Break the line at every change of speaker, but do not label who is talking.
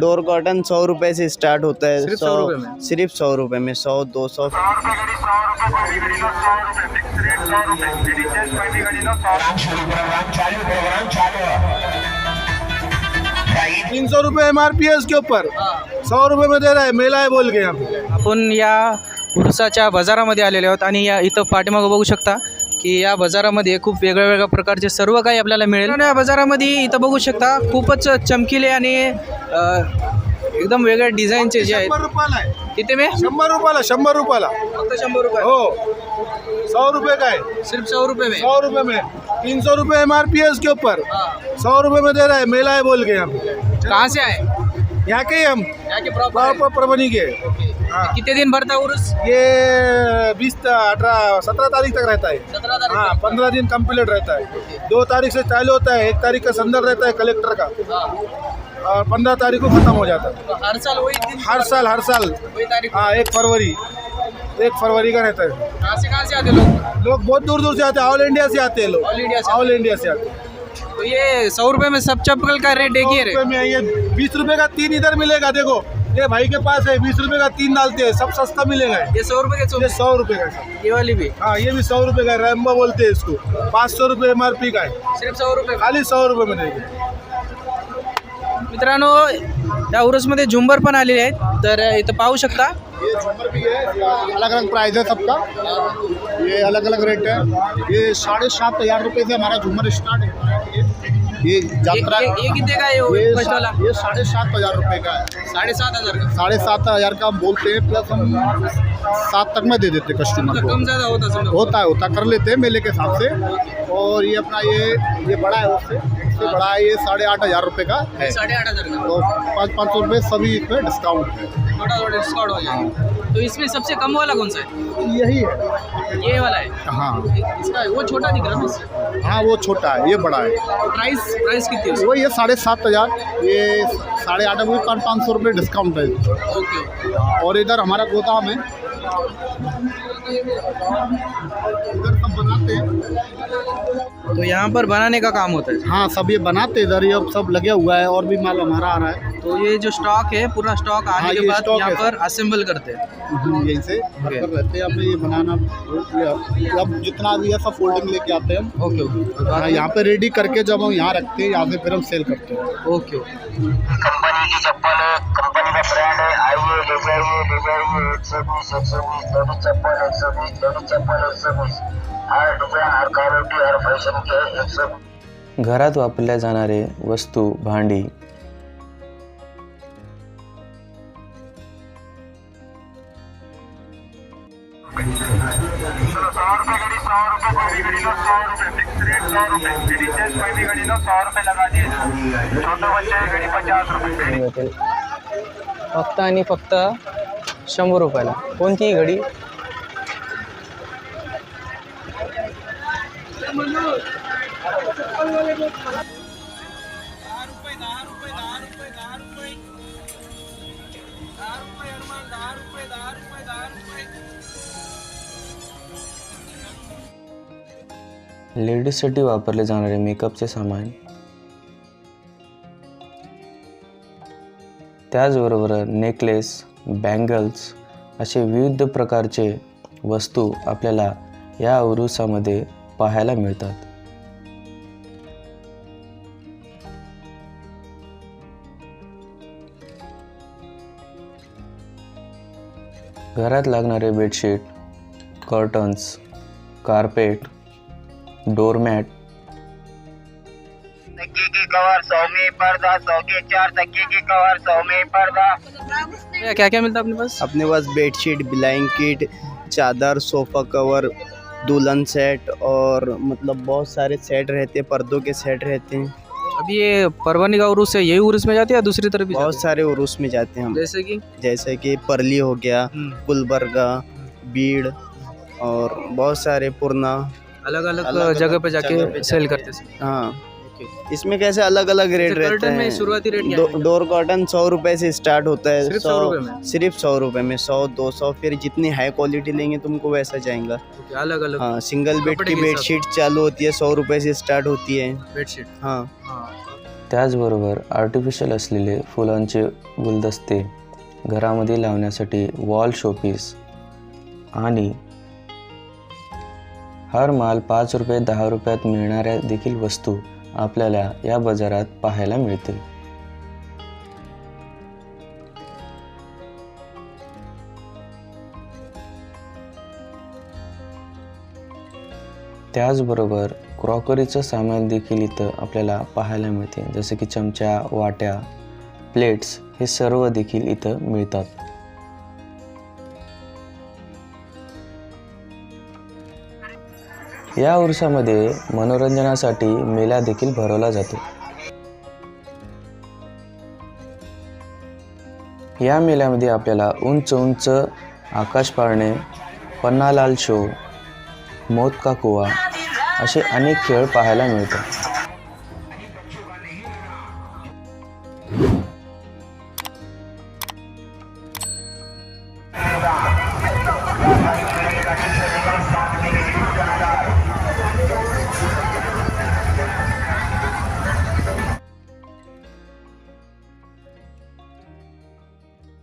Door cotton सौ रुपए से स्टार्ट होता है।
सिर्फ 100 रुपए में?
सिर्फ सौ रुपए में सौ दो सौ।
तीन सौ रुपये एम आर पी है उसके ऊपर। सौ रुपये में दे रहा है मेला है बोल के
आपण या उरसाच्या बाजारामध्ये आलेले आहोत आणि या इथं पाठीमागं बघू शकता की या बाजारामध्ये खूप वेगळ्या वेगळ्या प्रकारचे सर्व काही आपल्याला मिळेल. आणि या बाजारामध्ये इथं बघू शकता खूपच चमकीले आणि एकदम वेगळ्या डिझाईनचे जे आहेत.
शंभर रुपयाला आहे.
किती में?
शंभर रुपयाला शंभर रुपयाला.
फक्त शंभर रुपये.
हो. सौ रुपये का है
सिर्फ सौ रुपये में.
सौ रुपये में. तीन सौ रुपये एम आर पी है उसके ऊपर. सौ रुपये में दे रहा है मेला है बोल के पे
कहाँ से आए?
यहाँ के ही हम.
यहाँ के प्रॉपर
प्रॉपर परभनी के. हाँ।
कितने दिन भरता है उर्स?
ये बीस अठारह सत्रह तारीख तक रहता है।
सत्रह तारीख
हाँ पंद्रह दिन कंप्लीट रहता है। दो तारीख से चालू होता है एक तारीख का संदर्भ रहता है कलेक्टर का।
हाँ।
और पंद्रह तारीख को खत्म हो जाता है।
तो हर साल वही दिन
हर साल हर साल। हाँ एक फरवरी। एक फरवरी का रहता है।
कहाँ से कहाँ से आते लोग?
लोग बहुत दूर दूर से आते हैं। ऑल इंडिया से आते हैं लोग।
ऑल इंडिया से
ऑल इंडिया से आते हैं।
तो ये सौ रुपये में सब चप्पल का रेट देखिए
रुपए में ये बीस रुपए का तीन इधर मिलेगा देखो। ये भाई के पास है बीस रूपए का तीन डालते हैं सब सस्ता मिलेगा।
ये सौ रुपये का
ये सौ रुपए का
ये वाली भी?
हाँ ये भी सौ रुपए का रैम्बा बोलते हैं इसको। पाँच सौ रुपये एम आर पी का है।
सिर्फ़ सौ रुपये
खाली सौ रुपये में मित्रों
मित्रांनो या उरुसमध्ये झुंबर पण आलेले आहेत. तर इथं पाहू शकता.
ये झूमर भी है अलग अलग प्राइस है सबका. ये अलग अलग रेट है ये साढ़े सात हज़ार रुपये से हमारा झूमर स्टार्ट है. ये यात्रा
ये, ये कितने का? है ये
ये
फ़र्स्ट वाला
ये साढ़े सात हज़ार रुपये का है.
साढ़े सात हज़ार का?
साढ़े सात हज़ार का हम बोलते हैं प्लस हम सात तक में दे देते कस्टमर
तो
को।
कम ज़्यादा होता
होता है होता कर लेते हैं मेले के हिसाब से। और ये अपना ये ये बड़ा है उससे। उससे बड़ा है ये साढ़े आठ हज़ार रुपये का है।
साढ़े आठ हज़ार
तो पाँच पाँच सौ रुपये सभी इसमें डिस्काउंट है।
थोड़ा थोड़ा डिस्काउंट हो जाएगा। तो इसमें सबसे कम वाला कौन सा है?
यही है।
ये वाला है?
हाँ।
इसका वो छोटा दिख रहा है
हाँ वो छोटा है ये बड़ा है।
प्राइस प्राइस कितनी है?
वही है साढ़े सात हज़ार। ये साढ़े आठ पाँच पाँच सौ रुपये डिस्काउंट है।
ओके।
और इधर हमारा गोदाम है इधर सब बनाते हैं
तो यहाँ पर बनाने का काम होता है?
हाँ सब ये बनाते इधर ये अब सब लगे हुआ है और भी माल हमारा आ रहा है।
तो ये जो स्टॉक है पूरा स्टॉक आने
हाँ,
के बाद यहाँ पर असेंबल करते हैं।
हम्म, यहीं से रहते हैं अब ये बनाना अब जितना भी है सब फोल्डिंग लेके आते हैं हम।
ओके ओके
हाँ यहाँ पे रेडी करके जब हम यहाँ रखते हैं यहाँ से फिर हम सेल करते हैं।
ओके ओके
कंपनी की चप्पल का ब्रांड है आइए ले जाइए ले जाइए एक सौ बीस एक सौ बीस लेडी चप्पल एक सौ बीस लेडी चप्पल एक सौ बीस। हर डिज़ाइन हर क्वालिटी हर फ़ैशन के एक सौ
घरात वापरल्या जाणारे वस्तू भांडी।
भेटेल फक्त आणि फक्त शंभर रुपयाला. कोणतीही घडी?
लेडीजसाठी वापरले जाणारे मेकअपचे सामान त्याचबरोबर नेकलेस बँगल्स असे विविध प्रकारचे वस्तू आपल्याला या उरुसामध्ये पाहायला मिळतात. घरात लागणारे बेडशीट कर्टन्स कार्पेट डोरमॅट
तकिए की कवर सौ में पर्दा सौ के चार तकिए की कवर सौ में पर्दा।
क्या क्या मिलता है अपने पास?
अपने पास बेडशीट ब्लैंकेट चादर सोफ़ा कवर दुल्हन सेट और मतलब बहुत सारे सेट रहते हैं पर्दों के सेट रहते हैं।
अब ये परवानी का उर्स है यही उर्स में जाते हैं या दूसरी तरफ़ भी
बहुत सारे उरूस में जाते हैं हम।
जैसे कि?
जैसे कि परली हो गया
हम्म,
गुलबर्गा बीड़ और बहुत सारे पुरना।
अलग अलग
अलग-अलग
जगह पे जाके सेल करते हैं।
हाँ। इसमें कैसे अलग अलग रेट रहते हैं?
शुरुआती रेट क्या है?
डोर कॉटन सौ रुपए से स्टार्ट होता है
सिर्फ़ 100 रुपए में?
सिर्फ़ सौ रुपए में सौ दो सौ फिर जितनी हाई क्वालिटी लेंगे तुमको वैसा जाएगा।
अलग अलग
हाँ सिंगल बेड की
से।
बेडशीट चालू होती है सौ रुपए से स्टार्ट होती है।
बेडशीट
हाँ।
हाँ।
त्याचबरोबर आर्टिफिशियल असलेले फुलांचे गुलदस्ते घरामध्ये लावण्यासाठी वॉल शोपीस आणि हर माल पाच रुपये दहा रुपयात मिळणाऱ्या देखील वस्तू आपल्याला या बाजारात पाहायला मिळतील त्याचबरोबर क्रॉकरीचं सामान देखील इथं आपल्याला पाहायला मिळते. जसं की चमच्या वाट्या प्लेट्स हे सर्व देखील इथं मिळतात. या उरुसामध्ये मनोरंजनासाठी मेला देखील भरवला जातो. या मेल्यामध्ये आपल्याला उंच उंच आकाश पाळणे पन्नालाल शो मौत का कुवा असे अनेक खेळ पाहायला मिळतात.